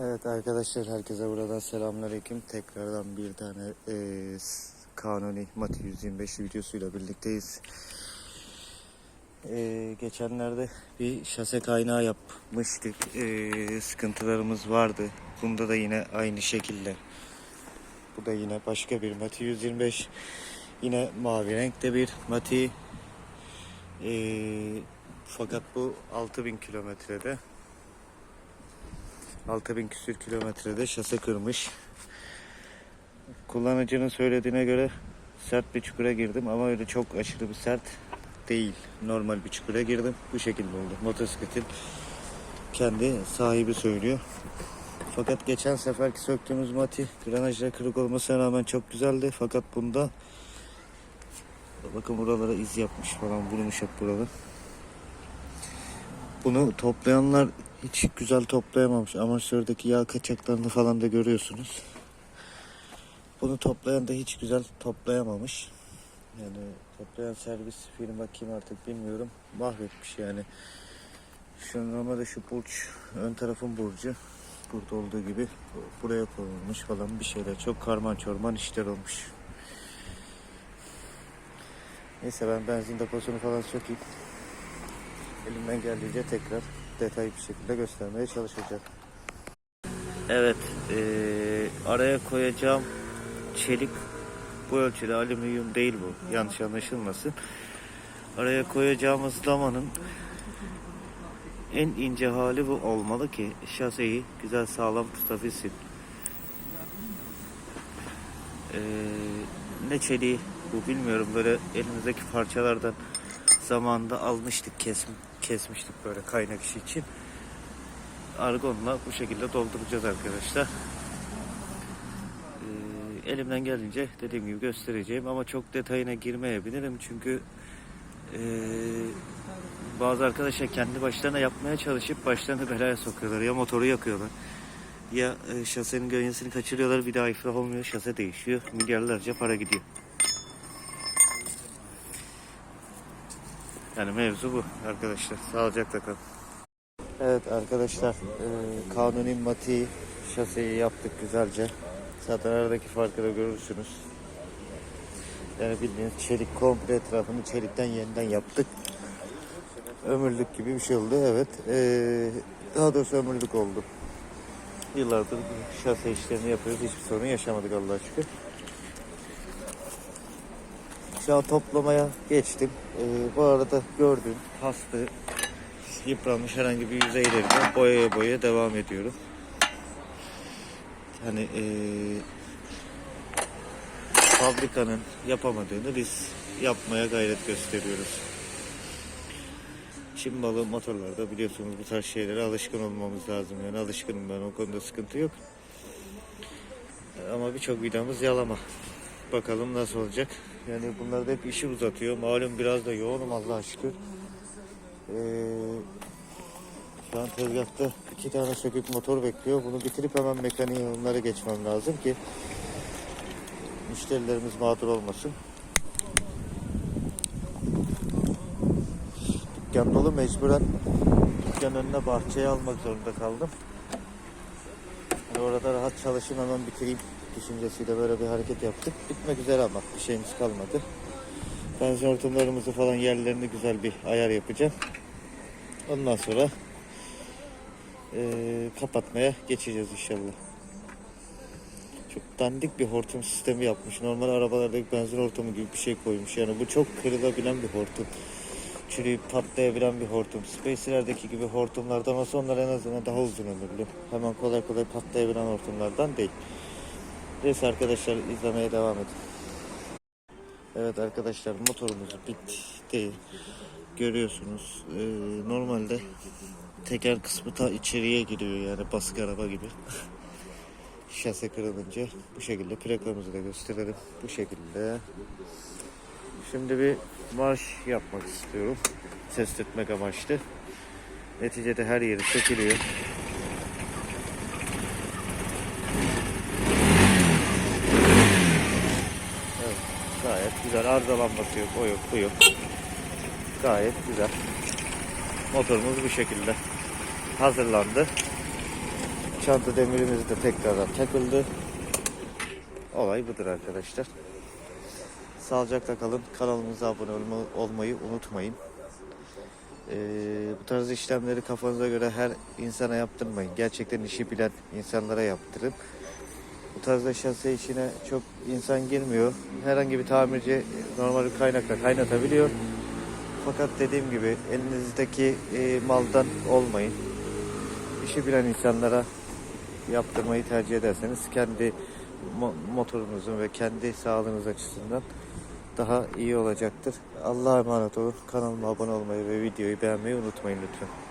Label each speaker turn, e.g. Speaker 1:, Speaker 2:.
Speaker 1: Evet arkadaşlar herkese buradan selamünaleyküm. Tekrardan bir tane s- Kanuni Mati 125 videosuyla birlikteyiz. Eee, geçenlerde bir şase kaynağı yapmıştık. Eee, sıkıntılarımız vardı. Bunda da yine aynı şekilde. Bu da yine başka bir Mati 125. Yine mavi renkte bir Mati. Eee, fakat bu 6000 kilometrede. 6000 küsür kilometrede şase kırmış. Kullanıcının söylediğine göre sert bir çukura girdim ama öyle çok aşırı bir sert değil. Normal bir çukura girdim. Bu şekilde oldu. Motosikletin kendi sahibi söylüyor. Fakat geçen seferki söktüğümüz mati granajla kırık olmasına rağmen çok güzeldi. Fakat bunda bakın buralara iz yapmış falan vurmuş hep buralar. Bunu toplayanlar hiç güzel toplayamamış. Amatörde yağ kaçaklarını falan da görüyorsunuz. Bunu toplayan da hiç güzel toplayamamış. Yani toplayan servis firma kim artık bilmiyorum. Mahvetmiş yani. Şu normalde şu burç ön tarafın burcu burada olduğu gibi buraya konulmuş falan bir şeyler. Çok karman çorman işler olmuş. Neyse ben benzin deposunu falan sökeyim. Elimden geldiğince tekrar detaylı bir şekilde göstermeye çalışacağım. Evet, eee, araya koyacağım çelik bu ölçüde alüminyum değil bu. Yanlış anlaşılmasın. Araya koyacağımız lamanın en ince hali bu olmalı ki şaseyi güzel sağlam tutabilsin. Eee, ne çeliği bu bilmiyorum böyle elimizdeki parçalardan zamanında almıştık kesim, kesmiştik böyle kaynak işi için. Argonla bu şekilde dolduracağız arkadaşlar. Ee, elimden gelince dediğim gibi göstereceğim ama çok detayına girmeyebilirim çünkü ee, bazı arkadaşlar kendi başlarına yapmaya çalışıp başlarını belaya sokuyorlar. Ya motoru yakıyorlar ya e, şasenin gölgesini kaçırıyorlar bir daha iflah olmuyor şase değişiyor milyarlarca para gidiyor. Yani mevzu bu arkadaşlar. Sağlıcakla kalın. Evet arkadaşlar e, kanuni mati şaseyi yaptık güzelce. Zaten aradaki farkı da görürsünüz. Yani bildiğiniz çelik komple etrafını çelikten yeniden yaptık. Ömürlük gibi bir şey oldu evet. E, daha doğrusu ömürlük oldu. Yıllardır şase işlerini yapıyoruz. Hiçbir sorun yaşamadık Allah'a şükür. An toplamaya geçtim. Ee, bu arada gördüğün hastı yıpranmış herhangi bir yüzeylerine boyaya boyaya devam ediyorum. Hani ee, fabrikanın yapamadığını biz yapmaya gayret gösteriyoruz. Çin balı motorlarda biliyorsunuz bu tarz şeylere alışkın olmamız lazım. Yani alışkınım ben o konuda sıkıntı yok. Ama birçok vidamız yalama. Bakalım nasıl olacak. Yani bunlar da hep işi uzatıyor. Malum biraz da yoğunum Allah'a şükür. Ee, şu an tezgahta iki tane sökük motor bekliyor. Bunu bitirip hemen mekaniğe onlara geçmem lazım ki müşterilerimiz mağdur olmasın. Dükkan dolu mecburen dükkan önüne bahçeye almak zorunda kaldım. Yani orada rahat çalışayım hemen bitireyim düşüncesiyle böyle bir hareket yaptık. Bitmek üzere ama bir şeyimiz kalmadı. Benzin hortumlarımızı falan yerlerini güzel bir ayar yapacağım. Ondan sonra eee, kapatmaya geçeceğiz inşallah. Çok dandik bir hortum sistemi yapmış. Normal arabalardaki benzin hortumu gibi bir şey koymuş. Yani bu çok kırılabilen bir hortum. Çürüyüp patlayabilen bir hortum. Spacer'lerdeki gibi hortumlardan olsa onlar en azından daha uzun ömürlü. Hemen kolay kolay patlayabilen hortumlardan değil. Neyse arkadaşlar izlemeye devam edin. Evet arkadaşlar motorumuz bitti. Görüyorsunuz. Ee, normalde teker kısmı ta içeriye giriyor yani basık araba gibi. Şase kırılınca bu şekilde plakamızı da gösterelim. Bu şekilde. Şimdi bir marş yapmak istiyorum. Test etmek amaçlı. Neticede her yeri sökülüyor. Evet, gayet güzel. Arızalanması yok, o yok, bu yok. Gayet güzel. Motorumuz bu şekilde hazırlandı. çanta demirimiz de tekrardan takıldı. Olay budur arkadaşlar. Sağlıcakla kalın. Kanalımıza abone olma- olmayı unutmayın. Ee, bu tarz işlemleri kafanıza göre her insana yaptırmayın. Gerçekten işi bilen insanlara yaptırın. Bu tarzda şase işine çok insan girmiyor. Herhangi bir tamirci normal bir kaynakla kaynatabiliyor. Fakat dediğim gibi elinizdeki e, maldan olmayın. İşi bilen insanlara yaptırmayı tercih ederseniz kendi mo- motorunuzun ve kendi sağlığınız açısından daha iyi olacaktır. Allah'a emanet olun. Kanalıma abone olmayı ve videoyu beğenmeyi unutmayın lütfen.